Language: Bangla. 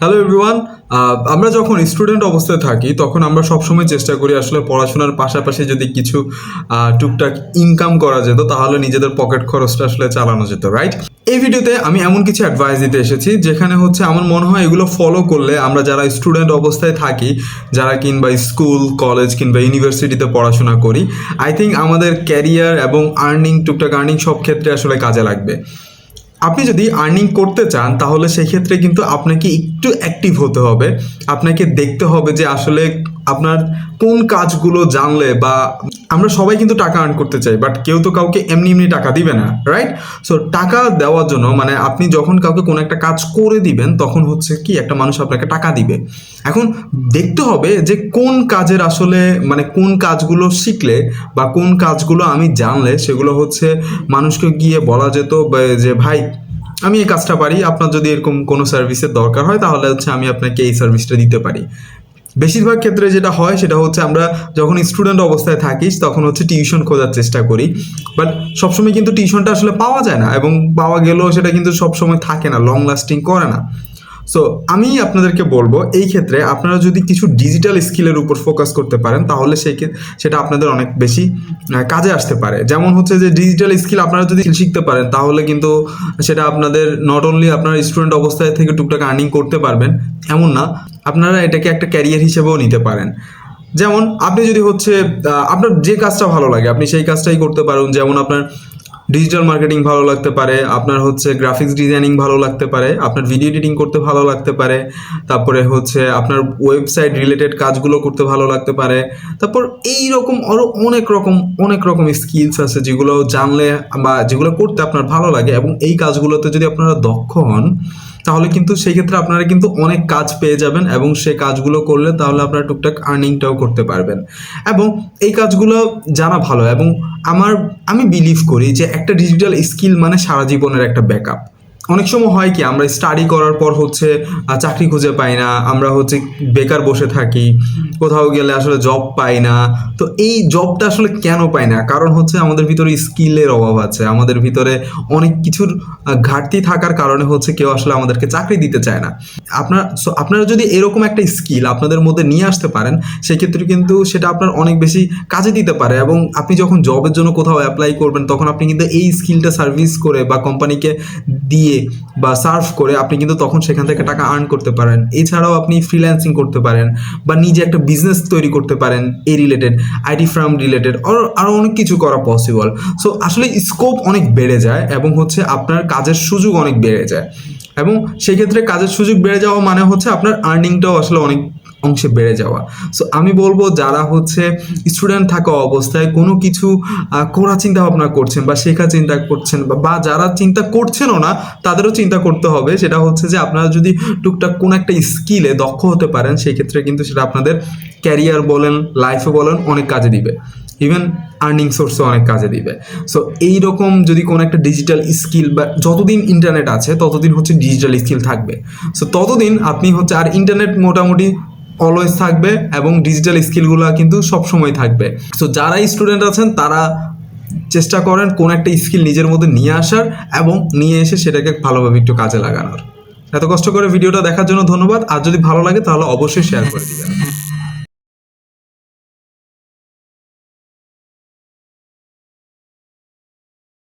হ্যালো এভরিওয়ান আমরা যখন স্টুডেন্ট অবস্থায় থাকি, তখন আমরা সবসময় চেষ্টা করি আসলে পড়াশোনার পাশাপাশি যদি কিছু টুকটাক ইনকাম করা যেত, তাহলে নিজেদের পকেট খরচটা আসলে চালানো যেত রাইট এই ভিডিওতে আমি এমন কিছু অ্যাডভাইস দিতে এসেছি, যেখানে হচ্ছে আমার মনে হয় এগুলো ফলো করলে আমরা যারা স্টুডেন্ট অবস্থায় থাকি, যারা কিংবা স্কুল কলেজ কিংবা ইউনিভার্সিটিতে পড়াশোনা করি আই থিঙ্ক আমাদের ক্যারিয়ার এবং আর্নিং টুকটাক আর্নিং সব ক্ষেত্রে আসলে কাজে লাগবে। আপনি যদি আর্নিং করতে চান, তাহলে সেক্ষেত্রে কিন্তু আপনাকে একটু অ্যাক্টিভ হতে হবে। আপনাকে দেখতে হবে যে আসলে আপনার কোন কাজগুলো জানলে বা আমরা সবাই কিন্তু টাকা আর্ন করতে চাই বাট কেউ তো কাউকে এমনি এমনি টাকা দিবে না রাইট সো টাকা দেওয়ার জন্য মানে আপনি যখন কাউকে কোনো একটা কাজ করে দিবেন, তখন হচ্ছে কি, একটা মানুষ আপনাকে টাকা দিবে। এখন দেখতে হবে যে কোন কাজের আসলে মানে কোন কাজগুলো শিখলে বা কোন কাজগুলো আমি জানলে, সেগুলো হচ্ছে মানুষকে গিয়ে বলা যেত যে, ভাই, আমি এই কাজটা পারি, আপনার যদি এরকম কোনো সার্ভিসের দরকার হয়, তাহলে হচ্ছে আমি আপনাকে এই সার্ভিসটা দিতে পারি। বেশিরভাগ ক্ষেত্রে যেটা হয় সেটা হচ্ছে আমরা যখন স্টুডেন্ট অবস্থায় থাকিস তখন হচ্ছে টিউশন খোঁজার চেষ্টা করি। বাট সবসময় কিন্তু টিউশনটা আসলে পাওয়া যায় না এবং পাওয়া গেলেও সেটা কিন্তু সবসময় থাকে না লং লাস্টিং করে না। সো আমি আপনাদেরকে বলব, এই ক্ষেত্রে আপনারা যদি কিছু ডিজিটাল স্কিলের উপর ফোকাস করতে পারেন, তাহলে সেই সেটা আপনাদের অনেক বেশি কাজে আসতে পারে। যেমন হচ্ছে যে ডিজিটাল স্কিল আপনারা যদি শিখতে পারেন, তাহলে কিন্তু সেটা আপনাদের নট অনলি আপনার স্টুডেন্ট অবস্থায় থেকে টুকটাক আর্নিং করতে পারবেন, এমন না, আপনারা এটাকে একটা ক্যারিয়ার হিসেবেও নিতে পারেন। যেমন আপনি যদি হচ্ছে আপনার যে কাজটা ভালো লাগে, আপনি সেই কাজটাই করতে পারেন। যেমন আপনার ডিজিটাল মার্কেটিং ভালো লাগতে পারে, আপনার হচ্ছে গ্রাফিক্স ডিজাইনিং ভালো লাগতে পারে, আপনার ভিডিও এডিটিং করতে ভালো লাগতে পারে, তারপরে হচ্ছে আপনার ওয়েবসাইট রিলেটেড কাজগুলো করতে ভালো লাগতে পারে, তারপর এই রকম আরও অনেক রকম অনেক রকম স্কিলস আছে যেগুলো জানলে বা যেগুলো করতে আপনার ভালো লাগে এবং এই কাজগুলোতে যদি আপনারা দক্ষ হন তাহলে কিন্তু সেই ক্ষেত্রে আপনারা কিন্তু অনেক কাজ পেয়ে যাবেন এবং সেই কাজগুলো করলে তাহলে আপনারা টুকটাক আর্নিংটাও করতে পারবেন। এবং এই কাজগুলো জানা ভালো এবং আমার, আমি বিলিভ করি যে একটা ডিজিটাল স্কিল মানে সারা জীবনের একটা ব্যাকআপ অনেক সময় হয় কি, আমরা স্টাডি করার পর হচ্ছে চাকরি খুঁজে পাই না, আমরা হচ্ছে বেকার বসে থাকি, কোথাও গেলে আসলে জব পাই না, তো এই জবটা আসলে কেন পাই না? কারণ হচ্ছে আমাদের ভিতরে স্কিলের অভাব আছে, আমাদের ভিতরে অনেক কিছুর ঘাটতি থাকার কারণে হচ্ছে কেউ আসলে আমাদেরকে চাকরি দিতে চায় না। আপনার আপনারা যদি এরকম একটা স্কিল আপনাদের মধ্যে নিয়ে আসতে পারেন, সেক্ষেত্রে কিন্তু সেটা আপনার অনেক বেশি কাজে দিতে পারে এবং আপনি যখন জবের জন্য কোথাও অ্যাপ্লাই করবেন, তখন আপনি কিন্তু এই স্কিলটা সার্ভিস করে বা কোম্পানিকে দিয়ে বা সার্ভ করে আপনি কিন্তু তখন সেখান থেকে টাকা আর্ন করতে পারেন। এছাড়াও আপনি ফ্রিল্যান্সিং করতে পারেন বা নিজে একটা বিজনেস তৈরি করতে পারেন এই রিলেটেড আইটি ফার্ম রিলেটেড আরও অনেক কিছু করা পসিবল সো আসলে স্কোপ অনেক বেড়ে যায় এবং হচ্ছে আপনার কাজের সুযোগ অনেক বেড়ে যায়। এবং সেক্ষেত্রে কাজের সুযোগ বেড়ে যাওয়া মানে হচ্ছে আপনার আর্নিংটাও আসলে অনেক অংশে বেড়ে যাওয়া। সো আমি বলব যারা হচ্ছে স্টুডেন্ট থাকা অবস্থায় কোনো কিছু করা চিন্তা ভাবনা করছেন বা শেখা চিন্তা করছেন বা- যারা চিন্তা করছেনও না, তাদেরও চিন্তা করতে হবে। সেটা হচ্ছে যে আপনারা যদি টুকটাক কোনো একটা স্কিলে দক্ষ হতে পারেন সেই ক্ষেত্রে কিন্তু সেটা আপনাদের ক্যারিয়ার বলেন লাইফে বলেন, অনেক কাজে দিবে। ইভেন আর্নিং সোর্সও অনেক কাজে দিবে। সো এইরকম যদি কোনো একটা ডিজিটাল স্কিল বা, যতদিন ইন্টারনেট আছে, ততদিন হচ্ছে ডিজিটাল স্কিল থাকবে। সো ততদিন আপনি হচ্ছে, আর ইন্টারনেট মোটামুটি অলওয়েজ থাকবে এবং ডিজিটাল স্কিলগুলো কিন্তু সবসময় থাকবে। সো যারা স্টুডেন্ট আছেন, তারা চেষ্টা করেন কোন একটা স্কিল নিজের মধ্যে নিয়ে আসার এবং নিয়ে এসে সেটাকে ভালোভাবে একটু কাজে লাগানোর। এত কষ্ট করে ভিডিওটা দেখার জন্য ধন্যবাদ। আর যদি ভালো লাগে, তাহলে অবশ্যই শেয়ার করে দিবেন।